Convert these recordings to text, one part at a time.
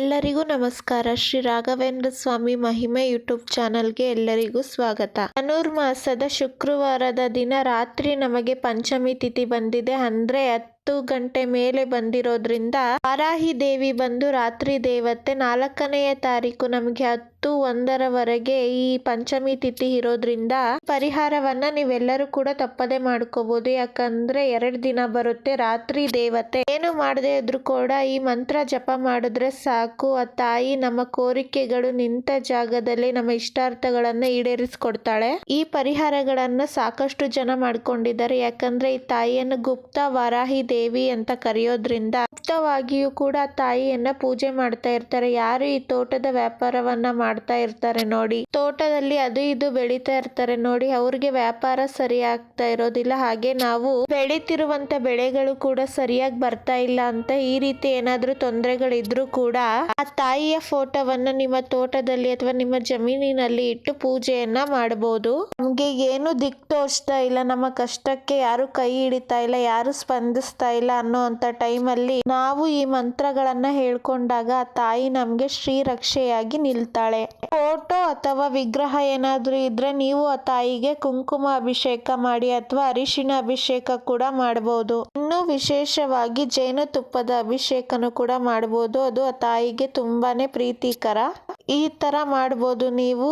ಎಲ್ಲರಿಗೂ ನಮಸ್ಕಾರ. ಶ್ರೀ ರಾಘವೇಂದ್ರ ಸ್ವಾಮಿ ಮಹಿಮೆ ಯೂಟ್ಯೂಬ್ ಚಾನಲ್ಗೆ ಎಲ್ಲರಿಗೂ ಸ್ವಾಗತ. ಧನುರ್ಮಾಸದ ಶುಕ್ರವಾರದ ದಿನ ರಾತ್ರಿ ನಮಗೆ ಪಂಚಮಿ ತಿಥಿ ಬಂದಿದೆ. ಅಂದ್ರೆ ಹತ್ತು ಗಂಟೆ ಮೇಲೆ ಬಂದಿರೋದ್ರಿಂದ ವಾರಾಹಿ ದೇವಿ ಬಂದು ರಾತ್ರಿ ದೇವತೆ ನಾಲ್ಕನೆಯ ತಾರೀಕು ನಮಗೆ ಹತ್ತು ಒಂದರವರೆಗೆ ಈ ಪಂಚಮಿ ತಿಥಿ ಇರೋದ್ರಿಂದ ಪರಿಹಾರವನ್ನ ನೀವೆಲ್ಲರೂ ಕೂಡ ತಪ್ಪದೆ ಮಾಡ್ಕೋಬಹುದು ಯಾಕಂದ್ರೆ ಎರಡು ದಿನ ಬರುತ್ತೆ ರಾತ್ರಿ ದೇವತೆ. ಏನು ಮಾಡದೆ ಇದ್ರು ಕೂಡ ಈ ಮಂತ್ರ ಜಪ ಮಾಡಿದ್ರೆ ಸಾಕು. ಆ ತಾಯಿ ನಮ್ಮ ಕೋರಿಕೆಗಳು ನಿಂತ ಜಾಗದಲ್ಲಿ ನಮ್ಮ ಇಷ್ಟಾರ್ಥಗಳನ್ನ ಈಡೇರಿಸಿಕೊಡ್ತಾಳೆ. ಈ ಪರಿಹಾರಗಳನ್ನ ಸಾಕಷ್ಟು ಜನ ಮಾಡ್ಕೊಂಡಿದ್ದಾರೆ. ಯಾಕಂದ್ರೆ ಈ ತಾಯಿಯನ್ನು ಗುಪ್ತ ವಾರಾಹಿ ದೇವಿ ಅಂತ ಕರೆಯೋದ್ರಿಂದ ಗುಪ್ತವಾಗಿಯೂ ಕೂಡ ತಾಯಿಯನ್ನ ಪೂಜೆ ಮಾಡ್ತಾ ಇರ್ತಾರೆ. ಯಾರು ಈ ತೋಟದ ವ್ಯಾಪಾರವನ್ನ ಮಾಡ್ತಾ ಇರ್ತಾರೆ ನೋಡಿ. ತೋಟದಲ್ಲಿ ಅದು ಇದು ಬೆಳೀತಾ ಇರ್ತಾರೆ ನೋಡಿ. ಅವ್ರಿಗೆ ವ್ಯಾಪಾರ ಸರಿ ಇರೋದಿಲ್ಲ. ಹಾಗೆ ನಾವು ಬೆಳೀತಿರುವಂತ ಬೆಳೆಗಳು ಕೂಡ ಸರಿಯಾಗಿ ಬರ್ತಾ ಇಲ್ಲ ಅಂತ ಈ ರೀತಿ ಏನಾದ್ರೂ ತೊಂದರೆಗಳಿದ್ರು ಕೂಡ ಆ ತಾಯಿಯ ಫೋಟೋವನ್ನ ನಿಮ್ಮ ತೋಟದಲ್ಲಿ ಅಥವಾ ನಿಮ್ಮ ಜಮೀನಿನಲ್ಲಿ ಇಟ್ಟು ಪೂಜೆಯನ್ನ ಮಾಡಬಹುದು ನಮ್ಗೆ ಏನು ದಿಕ್ ತೋರಿಸ್ತಾ ಇಲ್ಲ. ನಮ್ಮ ಕಷ್ಟಕ್ಕೆ ಯಾರು ಕೈ ಹಿಡಿತಾ ಇಲ್ಲ. ಯಾರು ಸ್ಪಂದಿಸ್ತಾ ಇಲ್ಲ ಅನ್ನೋ ಅಂತ ಟೈಮಲ್ಲಿ ನಾವು ಈ ಮಂತ್ರಗಳನ್ನ ಹೇಳ್ಕೊಂಡಾಗ ತಾಯಿ ನಮ್ಗೆ ಶ್ರೀರಕ್ಷೆಯಾಗಿ ನಿಲ್ತಾಳೆ. ಫೋಟೋ ಅಥವಾ ವಿಗ್ರಹ ಏನಾದ್ರೂ ಇದ್ರೆ ನೀವು ಆ ತಾಯಿಗೆ ಕುಂಕುಮ ಅಭಿಷೇಕ ಮಾಡಿ ಅಥವಾ ಅರಿಶಿನ ಅಭಿಷೇಕ ಕೂಡ ಮಾಡಬಹುದು ಇನ್ನು ವಿಶೇಷವಾಗಿ ಜೇನುತುಪ್ಪದ ಅಭಿಷೇಕನು ಕೂಡ ಮಾಡಬಹುದು ಅದು ಆ ತಾಯಿಗೆ ತುಂಬಾನೇ ಪ್ರೀತಿಕರ. ಈ ತರ ಮಾಡಬಹುದು ನೀವು.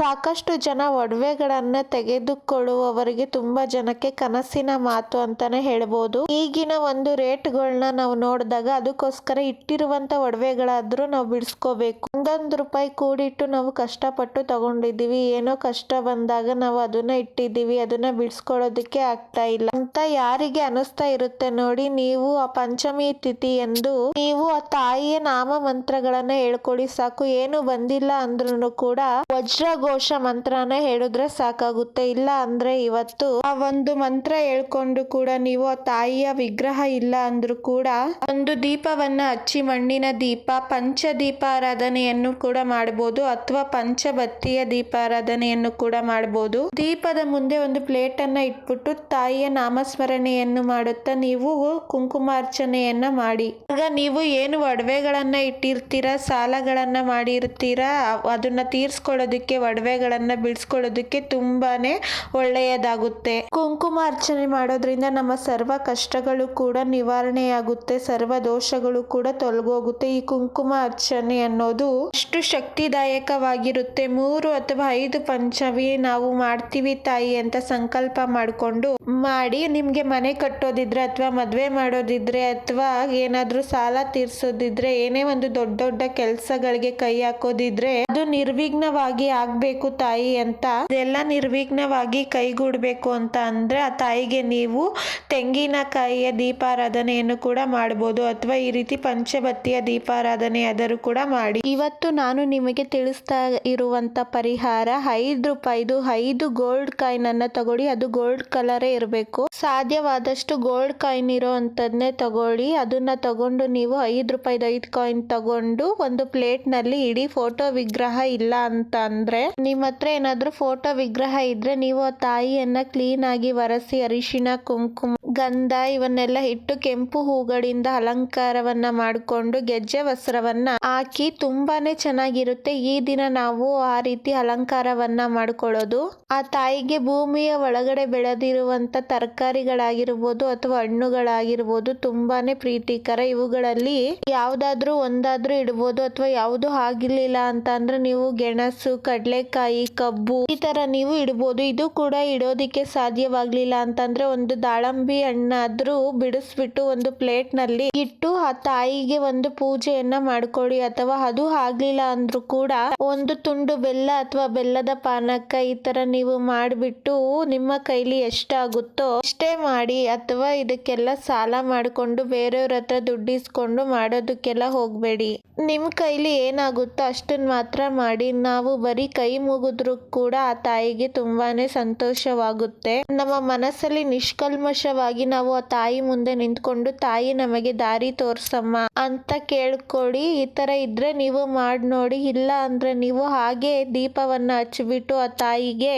ಸಾಕಷ್ಟು ಜನ ಒಡವೆಗಳನ್ನ ತೆಗೆದುಕೊಳ್ಳುವವರಿಗೆ ತುಂಬಾ ಜನಕ್ಕೆ ಕನಸಿನ ಮಾತು ಅಂತಾನೆ ಹೇಳ್ಬೋದು. ಈಗಿನ ಒಂದು ರೇಟ್ಗಳನ್ನ ನಾವು ನೋಡಿದಾಗ ಅದಕ್ಕೋಸ್ಕರ ಇಟ್ಟಿರುವಂತ ಒಡವೆಗಳಾದ್ರೂ ನಾವು ಬಿಡಿಸ್ಕೋಬೇಕು. ಒಂದೊಂದು ರೂಪಾಯಿ ಕೂಡಿಟ್ಟು ನಾವು ಕಷ್ಟಪಟ್ಟು ತಗೊಂಡಿದ್ದೀವಿ, ಏನೋ ಕಷ್ಟ ಬಂದಾಗ ನಾವು ಅದನ್ನ ಇಟ್ಟಿದ್ದೀವಿ, ಅದನ್ನ ಬಿಡಿಸ್ಕೊಳ್ಳೋದಕ್ಕೆ ಆಗ್ತಾ ಇಲ್ಲ. ಅಂತ ಯಾರಿಗೆ ಅನಿಸ್ತಾ ಇರುತ್ತೆ ನೋಡಿ, ನೀವು ಆ ಪಂಚಮಿ ತಿಥಿ ಎಂದು ನೀವು ಆ ತಾಯಿಯ ನಾಮ ಮಂತ್ರಗಳನ್ನ ಹೇಳ್ಕೊಳ್ಳಿ, ಸಾಕು. ಏನು ಬಂದಿಲ್ಲ ಅಂದ್ರೂ ಕೂಡ ವಜ್ರಘೋಷ ಮಂತ್ರನ ಹೇಳಿದ್ರೆ ಸಾಕಾಗುತ್ತೆ. ಇಲ್ಲ ಅಂದ್ರೆ ಇವತ್ತು ಆ ಒಂದು ಮಂತ್ರ ಹೇಳ್ಕೊಂಡು ಕೂಡ ನೀವು ಆ ತಾಯಿಯ ವಿಗ್ರಹ ಇಲ್ಲ ಅಂದ್ರೂ ಕೂಡ ಒಂದು ದೀಪವನ್ನ ಹಚ್ಚಿ ಮಣ್ಣಿನ ದೀಪ ಪಂಚ ದೀಪಾರಾಧನೆಯನ್ನು ಕೂಡ ಮಾಡಬಹುದು ಅಥವಾ ಪಂಚಬತ್ತಿಯ ದೀಪಾರಾಧನೆಯನ್ನು ಕೂಡ ಮಾಡಬಹುದು ದೀಪದ ಮುಂದೆ ಒಂದು ಪ್ಲೇಟ್ ಅನ್ನ ಇಟ್ಬಿಟ್ಟು ತಾಯಿಯ ನಾಮಸ್ಮರಣೆಯನ್ನು ಮಾಡುತ್ತಾ ನೀವು ಕುಂಕುಮಾರ್ಚನೆಯನ್ನ ಮಾಡಿ. ಆಗ ನೀವು ಏನು ಒಡವೆಗಳನ್ನ ಇಟ್ಟಿರ್ತೀರಾ, ಸಾಲಗಳನ್ನ ಮಾಡಿರ್ತೀರಾ ಅದನ್ನ ತೀರ್ಸ್ಕೊಳ್ಳೋದಕ್ಕೆ, ಒಡವೆಗಳನ್ನ ಬಿಡಿಸ್ಕೊಳ್ಳೋದಕ್ಕೆ ತುಂಬಾನೇ ಒಳ್ಳೆಯದಾಗುತ್ತೆ. ಕುಂಕುಮ ಅರ್ಚನೆ ಮಾಡೋದ್ರಿಂದ ನಮ್ಮ ಸರ್ವ ಕಷ್ಟಗಳು ಕೂಡ ನಿವಾರಣೆಯಾಗುತ್ತೆ, ಸರ್ವ ದೋಷಗಳು ಕೂಡ ತೊಲಗೋಗುತ್ತೆ. ಈ ಕುಂಕುಮ ಅರ್ಚನೆ ಅನ್ನೋದು ಅಷ್ಟು ಶಕ್ತಿದಾಯಕವಾಗಿರುತ್ತೆ. ಮೂರು ಅಥವಾ ಐದು ಪಂಚಮಿ ನಾವು ಮಾಡ್ತೀವಿ ತಾಯಿ ಅಂತ ಸಂಕಲ್ಪ ಮಾಡಿಕೊಂಡು ಮಾಡಿ ನಿಮ್ಗೆ ಮನೆ ಕಟ್ಟೋದಿದ್ರೆ ಅಥವಾ ಮದ್ವೆ ಮಾಡೋದಿದ್ರೆ ಅಥವಾ ಏನಾದ್ರೂ ಸಾಲ ತೀರ್ಸೋದಿದ್ರೆ ಏನೇ ಒಂದು ದೊಡ್ಡ ದೊಡ್ಡ ಕೆಲಸಗಳಿಗೆ ಕೈ ಹಾಕೋದಿದ್ರೆ ಅದು ನಿರ್ವಿಘ್ನವಾಗಿ ಆಗ್ಬೇಕು ತಾಯಿ ಅಂತ. ಇದೆಲ್ಲ ನಿರ್ವಿಘ್ನವಾಗಿ ಕೈಗೂಡ್ಬೇಕು ಅಂತ ಅಂದ್ರೆ ಆ ತಾಯಿಗೆ ನೀವು ತೆಂಗಿನಕಾಯಿಯ ದೀಪಾರಾಧನೆಯನ್ನು ಕೂಡ ಮಾಡಬಹುದು ಅಥವಾ ಈ ರೀತಿ ಪಂಚಬತ್ತಿಯ ದೀಪಾರಾಧನೆ ಆದರೂ ಕೂಡ ಮಾಡಿ. ಇವತ್ತು ನಾನು ನಿಮಗೆ ತಿಳಿಸ್ತಾ ಇರುವಂತ ಪರಿಹಾರ ಐದು ರೂಪಾಯಿದು ಐದು ಗೋಲ್ಡ್ ಕಾಯಿನ್ ಅನ್ನ ತಗೊಳ್ಳಿ. ಅದು ಗೋಲ್ಡ್ ಕಲರೇ ಇರಬೇಕು. ಸಾಧ್ಯವಾದಷ್ಟು ಗೋಲ್ಡ್ ಕಾಯಿನ್ ಇರೋ ಅಂತದ್ನೇ ತಗೊಳ್ಳಿ. ಅದನ್ನ ತಗೊಂಡು ನೀವು ಐದು ರೂಪಾಯಿದು ಐದು ಕಾಯಿನ್ ತಗೊಂಡು ಒಂದು ಪ್ಲೇಟ್ನಲ್ಲಿ ಇಡಿ ಫೋಟೋ ವಿಗ್ರಹ ಇಲ್ಲ ಅಂತ ಅಂದ್ರೆ ನಿಮ್ಮ ಹತ್ರ ಏನಾದ್ರೂ ಫೋಟೋ ವಿಗ್ರಹ ಇದ್ರೆ ನೀವು ಆ ತಾಯಿಯನ್ನ ಕ್ಲೀನ್ ಆಗಿ ಒರೆಸಿ ಅರಿಶಿನ ಕುಂಕುಮ ಗಂಧ ಇವನ್ನೆಲ್ಲ ಇಟ್ಟು ಕೆಂಪು ಹೂಗಳಿಂದ ಅಲಂಕಾರವನ್ನ ಮಾಡಿಕೊಂಡು ಗೆಜ್ಜೆ ವಸ್ತ್ರವನ್ನ ಹಾಕಿ ತುಂಬಾನೇ ಚೆನ್ನಾಗಿರುತ್ತೆ. ಈ ದಿನ ನಾವು ಆ ರೀತಿ ಅಲಂಕಾರವನ್ನ ಮಾಡ್ಕೊಳ್ಳೋದು. ಆ ತಾಯಿಗೆ ಭೂಮಿಯ ಒಳಗಡೆ ಬೆಳೆದಿರುವಂತ ತರಕಾರಿಗಳಾಗಿರ್ಬೋದು ಅಥವಾ ಹಣ್ಣುಗಳಾಗಿರ್ಬೋದು ತುಂಬಾನೇ ಪ್ರೀತಿಕರ. ಇವುಗಳಲ್ಲಿ ಯಾವ್ದಾದ್ರು ಒಂದಾದ್ರು ಇಡ್ಬೋದು ಅಥವಾ ಯಾವುದು ಆಗಿರ್ಲಿಲ್ಲ ಅಂತ ಅಂದ್ರೆ ನೀವು ಗೆಣಸು, ಕಡಲೆಕಾಯಿ, ಕಬ್ಬು ಈ ತರ ನೀವು ಇಡ್ಬೋದು. ಇದು ಕೂಡ ಇಡೋದಿಕ್ಕೆ ಸಾಧ್ಯವಾಗ್ಲಿಲ್ಲ ಅಂತಂದ್ರೆ ಒಂದು ದಾಳಂಬಿ ಹಣ್ಣಾದ್ರೂ ಬಿಡಿಸ್ಬಿಟ್ಟು ಒಂದು ಪ್ಲೇಟ್ನಲ್ಲಿ ಇಟ್ಟು ಆ ತಾಯಿಗೆ ಒಂದು ಪೂಜೆಯನ್ನ ಮಾಡ್ಕೊಳ್ಳಿ ಅಥವಾ ಅದು ಆಗ್ಲಿಲ್ಲ ಅಂದ್ರೂ ಕೂಡ ಒಂದು ತುಂಡು ಬೆಲ್ಲ ಅಥವಾ ಬೆಲ್ಲದ ಪಾನಕ ಈ ತರ ನೀವು ಮಾಡ್ಬಿಟ್ಟು ನಿಮ್ಮ ಕೈಲಿ ಎಷ್ಟಾಗುತ್ತೋ ಅಷ್ಟೇ ಮಾಡಿ ಅಥವಾ ಇದಕ್ಕೆಲ್ಲ ಸಾಲ ಮಾಡ್ಕೊಂಡು ಬೇರೆಯವ್ರ ಹತ್ರ ದುಡ್ಡಿಸ್ಕೊಂಡು ಮಾಡೋದಕ್ಕೆಲ್ಲ ಹೋಗ್ಬೇಡಿ. ನಿಮ್ ಕೈಲಿ ಏನಾಗುತ್ತೋ ಅಷ್ಟನ್ನ ಮಾತ್ರ ಮಾಡಿ. ನಾವು ಬರೀ ಕೈ ಮುಗಿದ್ರು ಕೂಡ ಆ ತಾಯಿಗೆ ತುಂಬಾನೇ ಸಂತೋಷವಾಗುತ್ತೆ. ನಮ್ಮ ಮನಸ್ಸಲ್ಲಿ ನಿಷ್ಕಲ್ಮಶವಾಗಿ ಸಲುವಾಗಿ ನಾವು ಆ ತಾಯಿ ಮುಂದೆ ನಿಂತ್ಕೊಂಡು, ತಾಯಿ, ನಮಗೆ ದಾರಿ ತೋರ್ಸಮ್ಮ ಅಂತ ಕೇಳ್ಕೊಡಿ. ಈ ತರ ಇದ್ರೆ ನೀವು ಮಾಡಿ ನೋಡಿ. ಇಲ್ಲ ಅಂದ್ರೆ ನೀವು ಹಾಗೆ ದೀಪವನ್ನ ಹಚ್ಚಿಬಿಟ್ಟು ಆ ತಾಯಿಗೆ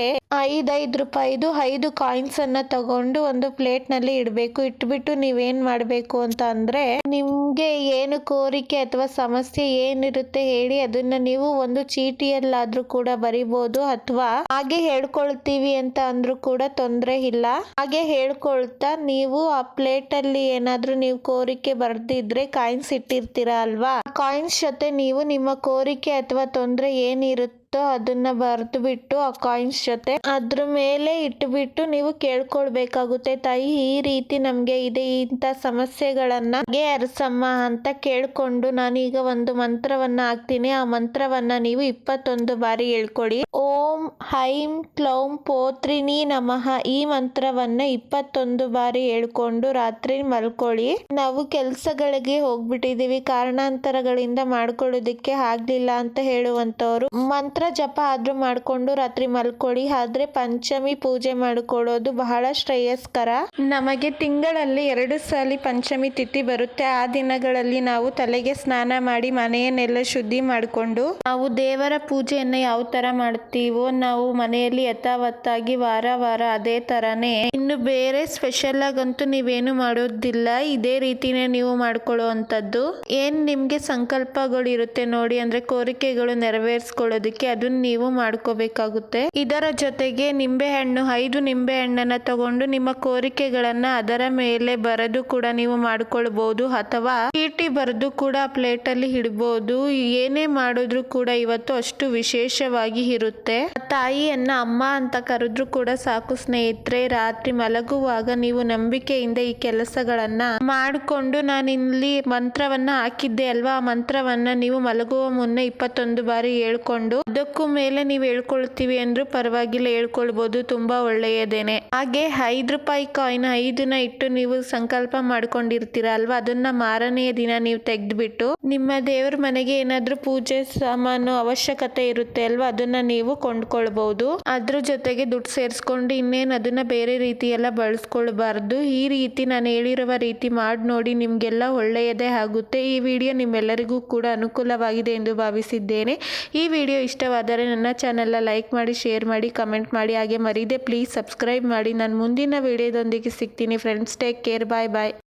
ಐದೈದು ರೂಪಾಯಿದು ಐದು ಕಾಯಿನ್ಸ್ ಅನ್ನ ತಗೊಂಡು ಒಂದು ಪ್ಲೇಟ್ನಲ್ಲಿ ಇಡಬೇಕು. ಇಟ್ಬಿಟ್ಟು ನೀವೇನ್ ಮಾಡ್ಬೇಕು ಅಂತ ಅಂದ್ರೆ, ನಿಮ್ಗೆ ಏನು ಕೋರಿಕೆ ಅಥವಾ ಸಮಸ್ಯೆ ಏನಿರುತ್ತೆ ಹೇಳಿ ಅದನ್ನ ನೀವು ಒಂದು ಚೀಟಿಯಲ್ಲಾದ್ರೂ ಕೂಡ ಬರಿಬೋದು ಅಥವಾ ಹಾಗೆ ಹೇಳ್ಕೊಳ್ತೀವಿ ಅಂತ ಅಂದ್ರೂ ಕೂಡ ತೊಂದ್ರೆ ಇಲ್ಲ. ಹಾಗೆ ಹೇಳ್ಕೊಳ್ತಾ ನೀವು ಆ ಪ್ಲೇಟ್ ಅಲ್ಲಿ ಏನಾದ್ರೂ ನೀವು ಕೋರಿಕೆ ಬರ್ದಿದ್ರೆ ಕಾಯಿನ್ಸ್ ಇಟ್ಟಿರ್ತೀರಾ ಅಲ್ವಾ? ಕಾಯಿನ್ಸ್ ಜೊತೆ ನೀವು ನಿಮ್ಮ ಕೋರಿಕೆ ಅಥವಾ ತೊಂದರೆ ಏನಿರುತ್ತೋ ಅದನ್ನ ಬರೆದು ಬಿಟ್ಟು ಆ ಕಾಯಿನ್ಸ್ ಜೊತೆ ಅದ್ರ ಮೇಲೆ ಇಟ್ಬಿಟ್ಟು ನೀವು ಕೇಳ್ಕೊಳ್ಬೇಕಾಗುತ್ತೆ. ತಾಯಿ, ಈ ರೀತಿ ನಮ್ಗೆ ಇದೆ, ಇಂಥ ಸಮಸ್ಯೆಗಳನ್ನ ಅರಸಮ್ಮ ಅಂತ ಕೇಳ್ಕೊಂಡು ನಾನೀಗ ಒಂದು ಮಂತ್ರವನ್ನ ಹಾಕ್ತೀನಿ. ಆ ಮಂತ್ರವನ್ನ ನೀವು ಇಪ್ಪತ್ತೊಂದು ಬಾರಿ ಹೇಳ್ಕೊಡಿ. ಓಂ ಹೈಂ ಕ್ಲೌಂ ಪೋತ್ರಿನಿ ನಮಃ. ಈ ಮಂತ್ರವನ್ನ ಇಪ್ಪತ್ತೊಂದು ಬಾರಿ ಹೇಳ್ಕೊಂಡು ರಾತ್ರಿ ಮಲ್ಕೊಳ್ಳಿ. ನಾವು ಕೆಲ್ಸಗಳಿಗೆ ಹೋಗ್ಬಿಟ್ಟಿದೀವಿ. ಕಾರಣಾಂತರಗಳಿಂದ ಮಾಡ್ಕೊಳ್ಳೋದಿಕ್ಕೆ ಆಗ್ಲಿಲ್ಲ ಅಂತ ಹೇಳುವಂತವ್ರು ಮಂತ್ರ ಜಪ ಆದ್ರೂ ಮಾಡ್ಕೊಂಡು ರಾತ್ರಿ ಮಲ್ಕೊಳ್ಳಿ ಆದ್ರೆ ಪಂಚಮಿ ಪೂಜೆ ಮಾಡ್ಕೊಳ್ಳೋದು ಬಹಳ ಶ್ರೇಯಸ್ಕರ. ನಮಗೆ ತಿಂಗಳಲ್ಲಿ ಎರಡು ಸಲ ಪಂಚಮಿ ತಿಥಿ ಬರುತ್ತೆ. ಆ ದಿನಗಳಲ್ಲಿ ನಾವು ತಲೆಗೆ ಸ್ನಾನ ಮಾಡಿ ಮನೆಯನ್ನೆಲ್ಲ ಶುದ್ಧಿ ಮಾಡಿಕೊಂಡು ನಾವು ದೇವರ ಪೂಜೆಯನ್ನು ಯಾವ ತರ ಮಾಡ್ತೀವೋ ನಾವು ಮನೆಯಲ್ಲಿ ಯಥಾವತ್ತಾಗಿ ವಾರ ವಾರ ಅದೇ ತರನೇ. ಇನ್ನು ಬೇರೆ ಸ್ಪೆಷಲ್ ಆಗಂತೂ ನೀವೇನು ಮಾಡೋದಿಲ್ಲ. ಇದೇ ರೀತಿನೇ ನೀವು ಮಾಡ್ಕೊಳ್ಳುವಂಥದ್ದು. ಏನ್ ನಿಮ್ಗೆ ಸಂಕಲ್ಪಗಳು ಇರುತ್ತೆ ನೋಡಿ ಅಂದ್ರೆ ಕೋರಿಕೆಗಳು ನೆರವೇರಿಸ್ಕೊಳ್ಳೋದಕ್ಕೆ ಅದನ್ನ ನೀವು ಮಾಡ್ಕೋಬೇಕಾಗುತ್ತೆ. ಇದರ ಜೊತೆಗೆ ನಿಂಬೆ ಹಣ್ಣು ಐದು ನಿಂಬೆ ಹಣ್ಣನ್ನ ತಗೊಂಡು ನಿಮ್ಮ ಕೋರಿಕೆಗಳನ್ನ ಅದರ ಮೇಲೆ ಬರೆದು ಕೂಡ ನೀವು ಮಾಡ್ಕೊಳ್ಬಹುದು ಅಥವಾ ಚೀಟಿ ಬರೆದು ಕೂಡ ಪ್ಲೇಟ್ ಅಲ್ಲಿ ಇಡ್ಬೋದು. ಏನೇ ಮಾಡಿದ್ರು ಕೂಡ ಇವತ್ತು ಅಷ್ಟು ವಿಶೇಷವಾಗಿ ಇರುತ್ತೆ. ತಾಯಿಯನ್ನ ಅಮ್ಮ ಅಂತ ಕರೆದ್ರು ಕೂಡ ಸಾಕು ಸ್ನೇಹಿತರೆ, ರಾತ್ರಿ ಮಲಗುವಾಗ ನೀವು ನಂಬಿಕೆಯಿಂದ ಈ ಕೆಲಸಗಳನ್ನ ಮಾಡಿಕೊಂಡು ನಾನಿಲ್ಲಿ ಮಂತ್ರವನ್ನ ಹಾಕಿದ್ದೆ ಅಲ್ವಾ? ಆ ಮಂತ್ರವನ್ನ ನೀವು ಮಲಗುವ ಮುನ್ನ ಇಪ್ಪತ್ತೊಂದು ಬಾರಿ ಹೇಳ್ಕೊಂಡು ಅದಕ್ಕೂ ಮೇಲೆ ನೀವು ಹೇಳ್ಕೊಳ್ತೀವಿ ಅಂದ್ರೂ ಪರವಾಗಿಲ್ಲ, ಹೇಳ್ಕೊಳ್ಬೋದು, ತುಂಬಾ ಒಳ್ಳೆಯದೇನೆ. ಹಾಗೆ ಐದು ರೂಪಾಯಿ ಕಾಯಿನ್ ಐದನ್ನ ಇಟ್ಟು ನೀವು ಸಂಕಲ್ಪ ಮಾಡ್ಕೊಂಡಿರ್ತೀರ ಅಲ್ವಾ? ಅದನ್ನ ಮಾರನೆಯ ದಿನ ನೀವು ತೆಗೆದ್ಬಿಟ್ಟು ನಿಮ್ಮ ದೇವರ ಮನೆಗೆ ಏನಾದ್ರೂ ಪೂಜೆ ಸಾಮಾನು ಅವಶ್ಯಕತೆ ಇರುತ್ತೆ ಅಲ್ವಾ? ಅದನ್ನ ನೀವು ಕೊಂಡ್ಕೊಳ್ಬಹುದು ಅದ್ರ ಜೊತೆಗೆ ದುಡ್ಡು ಸೇರಿಸ್ಕೊಂಡು ಇನ್ನೇನು ಅದನ್ನ ಬೇರೆ ರೀತಿ ಎಲ್ಲ ಬಳಸ್ಕೊಳ್ಬಾರ್ದು. ಈ ರೀತಿ ನಾನು ಹೇಳಿರುವ ರೀತಿ ಮಾಡಿ ನೋಡಿ ನಿಮಗೆಲ್ಲ ಒಳ್ಳೆಯದೇ ಆಗುತ್ತೆ. ಈ ವಿಡಿಯೋ ನಿಮ್ಮೆಲ್ಲರಿಗೂ ಕೂಡ ಅನುಕೂಲವಾಗಿದೆ ಎಂದು ಭಾವಿಸಿದ್ದೇನೆ. ಈ ವಿಡಿಯೋ ಇಷ್ಟವಾದರೆ ನನ್ನ ಚಾನೆಲ್ನ ಲೈಕ್ ಮಾಡಿ ಶೇರ್ ಮಾಡಿ ಕಮೆಂಟ್ ಮಾಡಿ, ಹಾಗೆ ಮರೀದೆ. ಪ್ಲೀಸ್ ಸಬ್ಸ್ಕ್ರೈಬ್ ಮಾಡಿ. ನಾನು ಮುಂದಿನ ವಿಡಿಯೋದೊಂದಿಗೆ ಸಿಗ್ತೀನಿ friends take care bye bye